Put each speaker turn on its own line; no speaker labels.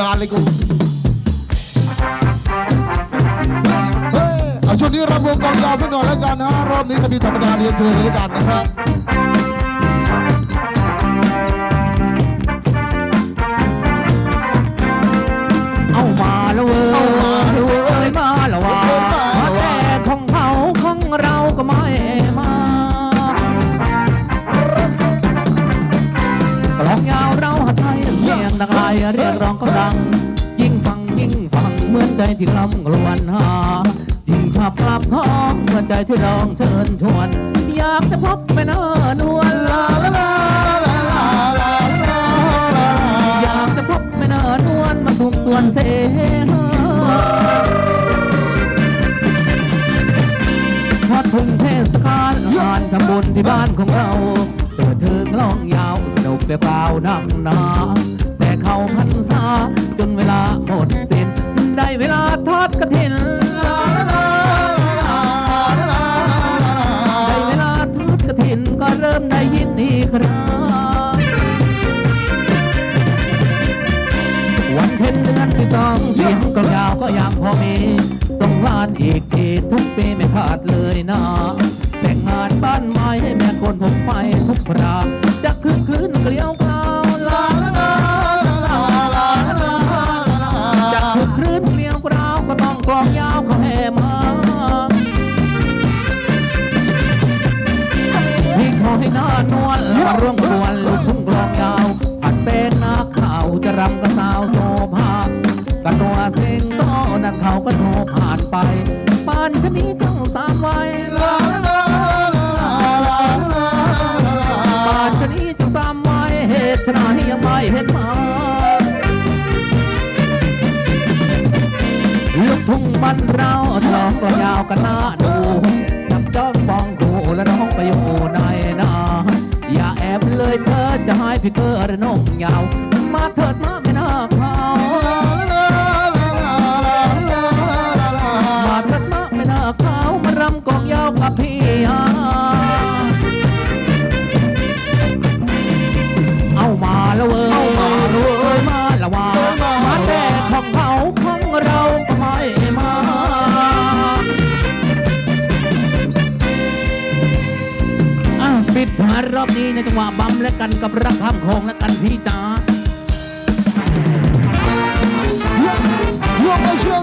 ลานเลยกูเฮ้เอาช่วงนี้รำวงกองยาวสักหน่อยแล้วกันนะรอบนี้ก็มีธรรมดาเรียนเชิญเลยแล้วกันนะครับ
เสียงดังไกลเรียกร้องก็ดัง ยิ่งฟังยิ่งฟังเหมือนใจที่กลำกลวนหายิ่งขับกลับห้องเหมือนใจที่ร้องเชิญชวน อยากจะพบเป็นเอนวลลาลาลาลาลาลาลาอยากจะพบเป็นอนวลมาทุกส่วนเสหาพอถึงเทศกาลงานทำบุญที่บ้านของเราเปิดเทิงล่องยาวสนุกเปล่านั่งนา เข้าพรรษา จนเวลาหมดสิ้นได้เวลาทอดกระถินลาลาลาลาลาได้เวลาทอดกระถินก็เริ่มได้ยินอีกครั้งวันเพ็ญเดือนสิบสองเสียงกลองยาวก็ยังพอมีส่งลานอีกทีทุกปีไม่พลาดเลยนะแต่งงานบ้านไม้ให้แม่กนผมไฟทุกครา ให้หน้านวลและร่วมกวนลูกทุ่งกลองยาวอันเป็นนักข่าวจะรำกับสาวโซภากันตัวสิงโตนั้นเขาก็โทรผ่านไปปานชนีเจ้าสามวัยลาลาลาลาลาปานชนีเจ้าสามวัยเหตุชนยังไม่เห็นมาลูกทุ่งบ้านเราทะเลาะกลองยาวกันหน้าดูจับจ้องมองกูและน้องไปอยู่ใน จะหายพี่เกอร์นงยาว ปิดท้ายรอบนี้ในจังหวะบัมและกันกับรักข้ามโคงและกันพี่จ๋า
ร่วมมาเชื่อ